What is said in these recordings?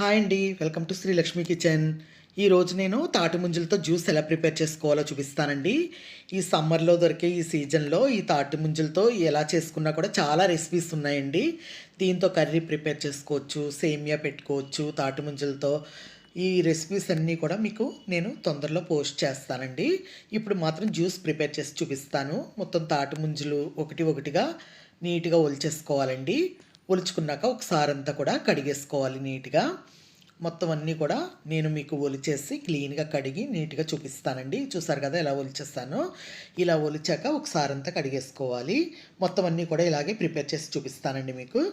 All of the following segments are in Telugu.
హాయ్ అండి welcome to Sri Lakshmi kitchen. ఈరోజు నేను తాటి ముంజలతో జ్యూస్ ఎలా ప్రిపేర్ చేసుకోవాలో చూపిస్తానండి. ఈ సమ్మర్లో దొరికే ఈ సీజన్లో ఈ తాటి ముంజలతో ఎలా చేసుకున్నా కూడా చాలా రెసిపీస్ ఉన్నాయండి. దీంతో కర్రీ ప్రిపేర్ చేసుకోవచ్చు సేమియా పెట్టుకోవచ్చు తాటి ముంజలతో. ఈ రెసిపీస్ అన్నీ కూడా మీకు నేను తొందరలో పోస్ట్ చేస్తానండి. ఇప్పుడు మాత్రం జ్యూస్ ప్రిపేర్ చేసి చూపిస్తాను. మొత్తం తాటి ముంజలు ఒకటి ఒకటిగా నీట్గా ఒలిచేసుకోవాలండి. ఒలుచుకున్నాక ఒకసారి అంతా కూడా కడిగేసుకోవాలి నీట్గా. మొత్తం అన్నీ కూడా నేను మీకు ఒలిచేసి క్లీన్గా కడిగి నీట్గా చూపిస్తానండి. చూసారు కదా ఎలా ఒలిచేస్తానో. ఇలా ఒలిచాక ఒకసారి అంతా కడిగేసుకోవాలి. మొత్తం అన్నీ కూడా ఇలాగే ప్రిపేర్ చేసి చూపిస్తానండి మీకు.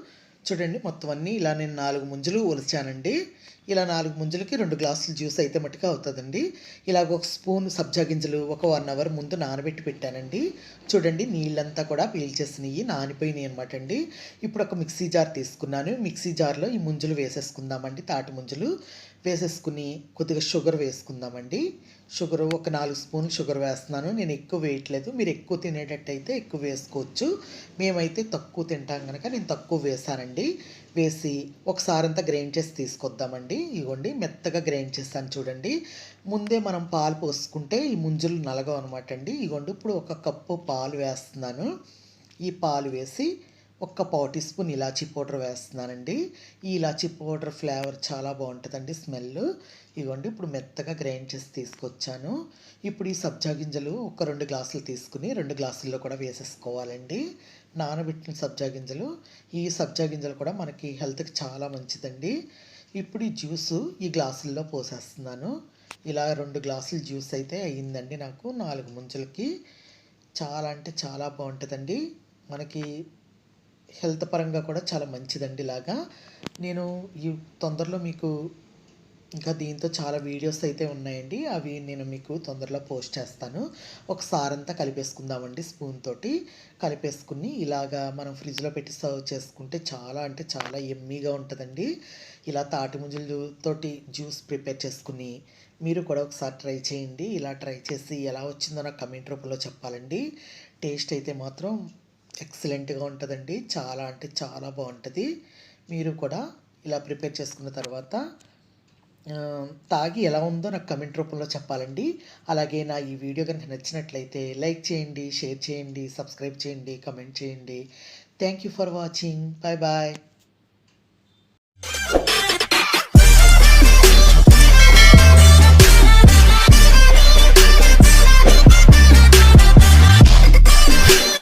చూడండి మొత్తం అన్నీ ఇలా నేను నాలుగు ముంజలు ఒలిచానండి. ఇలా నాలుగు ముంజలకి రెండు గ్లాసులు జ్యూస్ అయితే మట్టుగా అవుతుందండి. ఇలాగ ఒక స్పూన్ సబ్జా గింజలు ఒక వన్ అవర్ ముందు నానబెట్టి పెట్టానండి. చూడండి నీళ్ళంతా కూడా పీల్చేసినవి నానిపోయినాయి అనమాట అండి. ఇప్పుడు ఒక మిక్సీ జార్ తీసుకున్నాను. మిక్సీ జార్లో ఈ ముంజలు వేసేసుకుందామండి తాటి ముంజలు. వేసేసుకుని కొద్దిగా షుగర్ వేసుకుందామండి. షుగర్ ఒక నాలుగు స్పూన్లు షుగర్ వేస్తున్నాను. నేను ఎక్కువ వేయట్లేదు. మీరు ఎక్కువ తినేటట్టయితే ఎక్కువ వేసుకోవచ్చు. మేమైతే తక్కువ తింటాం కనుక నేను తక్కువ వేసానండి వేసి ఒకసారి అంతా గ్రైండ్ చేసి తీసుకొద్దామండి. ఇవ్వండి మెత్తగా గ్రైండ్ చేస్తాను చూడండి. ముందే మనం పాలు పోసుకుంటే ఈ ముంజులు నలగవు అనమాట అండి. ఇవ్వండి ఇప్పుడు ఒక కప్పు పాలు వేస్తున్నాను. ఈ పాలు వేసి ఒక్క పావు టీ స్పూన్ ఇలాచీ పౌడర్ వేస్తున్నానండి. ఈ ఇలాచీ పౌడర్ ఫ్లేవర్ చాలా బాగుంటుందండి స్మెల్ ఇవ్వండి ఇప్పుడు మెత్తగా గ్రైండ్ చేసి తీసుకొచ్చాను. ఇప్పుడు ఈ సబ్జా గింజలు ఒక రెండు గ్లాసులు తీసుకుని రెండు గ్లాసుల్లో కూడా వేసేసుకోవాలండి. నానబెట్టిన సబ్జా గింజలు. ఈ సబ్జా గింజలు కూడా మనకి హెల్త్కి చాలా మంచిదండి. ఇప్పుడు ఈ జ్యూసు ఈ గ్లాసుల్లో పోసేస్తున్నాను. ఇలా రెండు గ్లాసులు జ్యూస్ అయితే అయ్యిందండి నాకు నాలుగు ముంజలకి. చాలా అంటే చాలా బాగుంటుందండి. మనకి హెల్త్ పరంగా కూడా చాలా మంచిదండి ఇలాగా. నేను ఈ తొందరలో మీకు ఇంకా దీంతో చాలా వీడియోస్ అయితే ఉన్నాయండి. అవి నేను మీకు తొందరలో పోస్ట్ చేస్తాను. ఒకసారి అంతా కలిపేసుకుందామండి స్పూన్ తోటి. కలిపేసుకుని ఇలాగా మనం ఫ్రిడ్జ్లో పెట్టి సర్వ్ చేసుకుంటే చాలా అంటే చాలా ఎమ్మీగా ఉంటుందండి. ఇలా తాటి ముంజలతోటి జ్యూస్ ప్రిపేర్ చేసుకుని మీరు కూడా ఒకసారి ట్రై చేయండి. ఇలా ట్రై చేసి ఎలా వచ్చిందో నాకు కమెంట్ రూపంలో చెప్పాలండి. టేస్ట్ అయితే మాత్రం ఎక్సలెంట్గా ఉంటుందండి. చాలా అంటే చాలా బాగుంటుంది మీరు కూడా ఇలా ప్రిపేర్ చేసుకున్న తర్వాత తాగి ఎలా ఉందో నాకు కమెంట్ రూపంలో చెప్పాలండి. అలాగే నా ఈ వీడియో కనుక నచ్చినట్లయితే లైక్ చేయండి షేర్ చేయండి సబ్స్క్రైబ్ చేయండి కమెంట్ చేయండి. Thank you for watching. Bye bye.